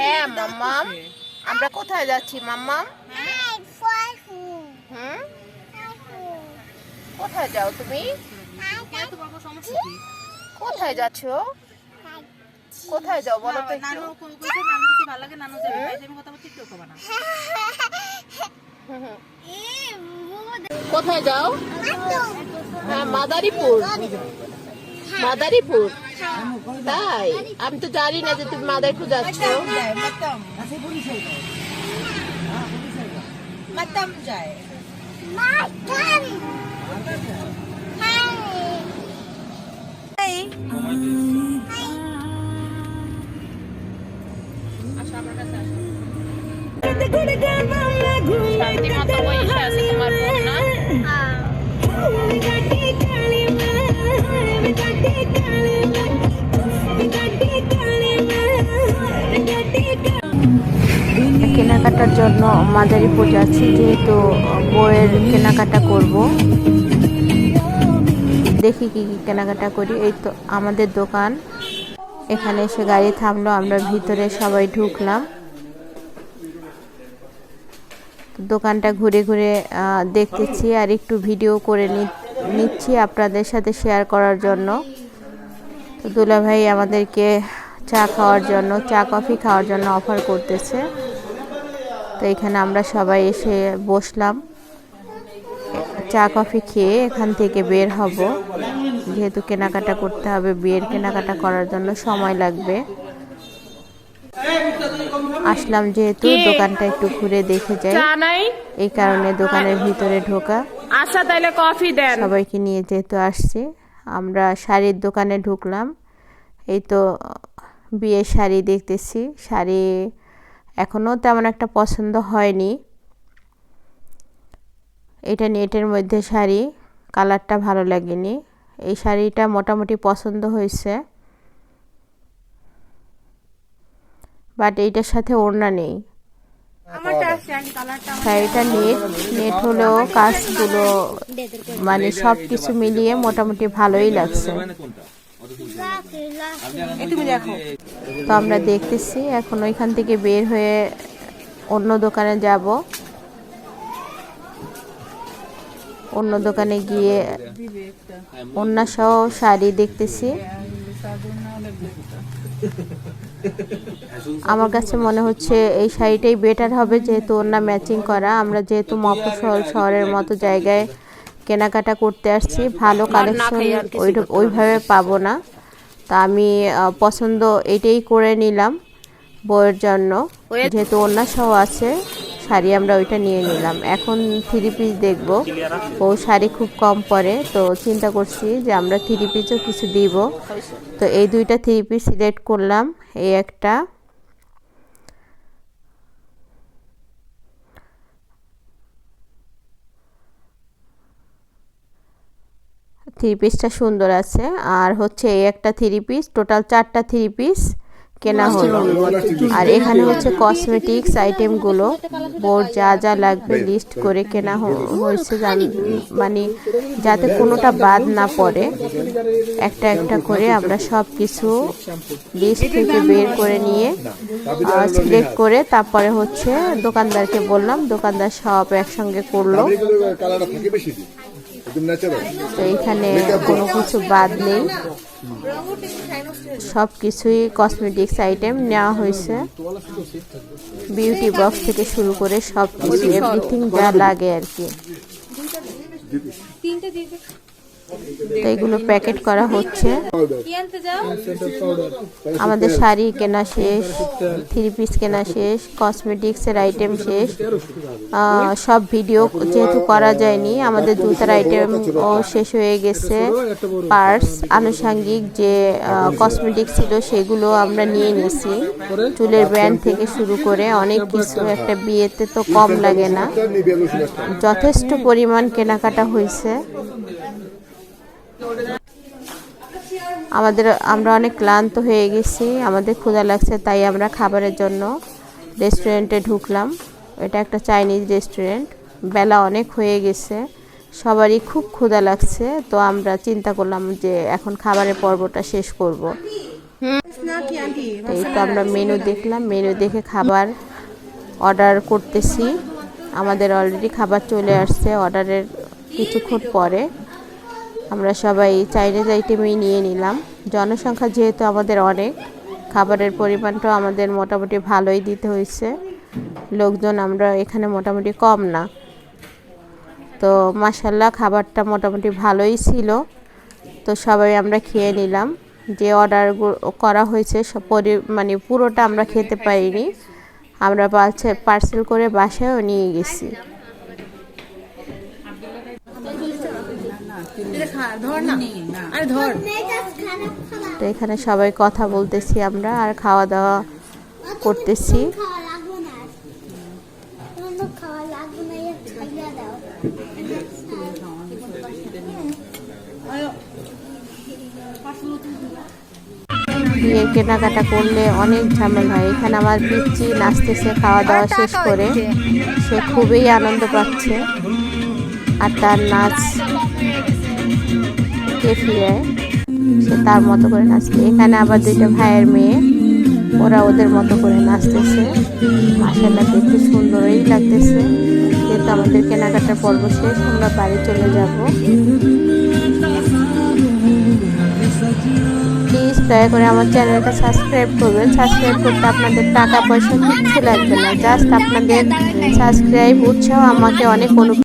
হ্যাঁ মাম্মাম আমরা কোথায় যাচ্ছি মাম্মাম হুম? কোথায় যাও তুমি? কোথায় যাচ্ছ? কোথায় যাও বলো তো। কোথায় যাও? হ্যাঁ মাদারীপুর। মাদারীপুর। তাই আমি তো জানি না যে তুমি মাদারীপুর যাচ্ছ মাতাম যায় শান্তি কেনাকাটার জন্য মাদারীপুর যাচ্ছি, যেহেতু বইয়ের কেনাকাটা করব। দেখি কি কি কেনাকাটা করি। এই তো আমাদের দোকান। এখানে এসে গাড়ি থামলো, আমরা ভিতরে সবাই ঢুকলাম। দোকানটা ঘুরে ঘুরে দেখতেছি আর একটু ভিডিও করে নিচ্ছি আপনাদের সাথে শেয়ার করার জন্য। তো দুলা ভাই আমাদেরকে চা খাওয়ার জন্য, চা কফি খাওয়ার জন্য অফার করতেছে। তো এখানে আমরা সবাই এসে বসলাম। চা কফি খেয়ে এখান থেকে বের হব। যেহেতু কেনাকাটা করতে হবে বিয়ের কেনাকাটা করার জন্য সময় লাগবে। আসলাম যেহেতু দোকানটা একটু ঘুরে দেখে যাই। এই কারণে দোকানের ভিতরে ঢোকা। আচ্ছা তাইলে কফি দেন। সবাইকে নিয়ে যেহেতু আসছি আমরা শাড়ির দোকানে ঢুকলাম। এই তো বিয়ের শাড়ি দেখতেছি। শাড়ি এখনও তেমন একটা পছন্দ হয়নি। এটা নেটের মধ্যে শাড়ি কালারটা ভালো লাগেনি। এই শাড়িটা মোটামুটি পছন্দ হয়েছে। বাট এইটার সাথে ওড়না নেই। শাড়িটা নেট। নেট হলেও কাজগুলো মানে সব কিছু মিলিয়ে মোটামুটি ভালোই লাগছে। দেখো। তো আমরা দেখতেছি, এখন ওইখান থেকে বের হয়ে অন্য দোকানে যাব। অন্য দোকানে গিয়ে অন্য সহ শাড়ি দেখতেছি। আমার কাছে মনে হচ্ছে এই শাড়িটাই বেটার হবে, যেহেতু অন্য ম্যাচিং করা। আমরা যেহেতু মফস্বল শহরের মতো জায়গায় কেনাকাটা করতে আসছি ভালো কালেকশন ওই ওইভাবে পাবো না। তা আমি পছন্দ এটাই করে নিলাম বইয়ের জন্য। যেহেতু অন্য সহ আছে শাড়ি আমরা ওইটা নিয়ে নিলাম। এখন থ্রি পিস দেখব। ও শাড়ি খুব কম পরে তো চিন্তা করছি যে আমরা থ্রি পিসও কিছু দিব। তো এই দুইটা থ্রি পিস সিলেক্ট করলাম এই একটা। থ্রি পিসটা সুন্দর আছে। আর হচ্ছে এই একটা থ্রি পিস টোটাল চারটা থ্রি পিস কেনা হলো। আর এখানে হচ্ছে কসমেটিক্স আইটেমগুলো বোর যা যা লাগবে লিস্ট করে কেনা হয়েছে জান- মানে যাতে কোনোটা বাদ না পড়ে। একটা একটা করে আমরা সব কিছু লিস্ট থেকে বের করে নিয়ে সিলেক্ট করে তারপরে হচ্ছে দোকানদারকে বললাম দোকানদার সব একসঙ্গে করল। তো এখানে কোনো কিছু বাদ নেই। সব কিছুই কসমেটিক্স আইটেম নেওয়া হয়েছে। বিউটি বক্স থেকে শুরু করে সব কিছু এভরিথিং যা লাগে আর কি। এগুলো প্যাকেট করা হচ্ছে। আমাদের শাড়ি কেনা শেষ, থ্রি পিস কেনা শেষ, কসমেটিক্সের আইটেম শেষ। সব ভিডিও যেহেতু করা যায়নি, আমাদের জুতার আইটেম ও শেষ হয়ে গেছে। পার্স আনুষাঙ্গিক যে কসমেটিক্স ছিল সেগুলো আমরা নিয়ে নিয়েছি চুলের ব্যান্ড থেকে শুরু করে অনেক কিছু, একটা বিয়েতে তো কম লাগে না। যথেষ্ট পরিমাণ কেনাকাটা হয়েছে। আমাদের, আমরা অনেক ক্লান্ত হয়ে গেছি, আমাদের ক্ষুধা লাগছে, তাই আমরা খাবারের জন্য রেস্টুরেন্টে ঢুকলাম। এটা একটা চাইনিজ রেস্টুরেন্ট বেলা অনেক হয়ে গেছে, সবারই খুব ক্ষুধা লাগছে, তো আমরা চিন্তা করলাম যে এখন খাবারের পর্বটা শেষ করব। এই তো আমরা মেনু দেখলাম মেনু দেখে খাবার অর্ডার করতেছি। আমাদের অলরেডি খাবার চলে আসছে অর্ডারের কিছুক্ষণ পরে। আমরা সবাই চাইনিজ আইটেমই নিয়ে নিলাম। জনসংখ্যা যেহেতু আমাদের অনেক, খাবারের পরিমাণটাও আমাদের মোটামুটি ভালোই দিতে হয়েছে। লোকজন আমরা এখানে মোটামুটি কম না। তো মাসাল্লাহ খাবারটা মোটামুটি ভালোই ছিল। তো সবাই আমরা খেয়ে নিলাম। যে অর্ডার করা হয়েছে সব পরি মানে পুরোটা আমরা খেতে পারিনি। আমরা পার্সেল করে বাসায়ও নিয়ে গেছি। তো এখানে সবাই কথা বলতেছি আমরা আর খাওয়া দাওয়া করতেছি। কেনাকাটা করলে অনেক ঝামেলা হয়। এখানে আমার পিচ্ছি নাচতেছে খাওয়া দাওয়া শেষ করে। সে খুবই আনন্দ পাচ্ছে। আর তার নাচ কে ফিরে সে তার মতো করে নাচছে। এখানে আবার দুইটা ভাইয়ের মেয়ে, ওরা ওদের মতো করে নাচতেছে। মাসাল্লাহ দেখতে সুন্দরই লাগতেছে। যেহেতু আমাদের কেনাকাটার পর্ব শেষ, আমরা বাড়ি চলে যাব। প্লিজ দয়া করে আমার চ্যানেলটা সাবস্ক্রাইব করবেন। সাবস্ক্রাইব করতে আপনাদের টাকা পয়সা কিচ্ছু লাগবে না। জাস্ট আপনাদের সাবস্ক্রাইব, উৎসাহ আমাকে অনেক অনু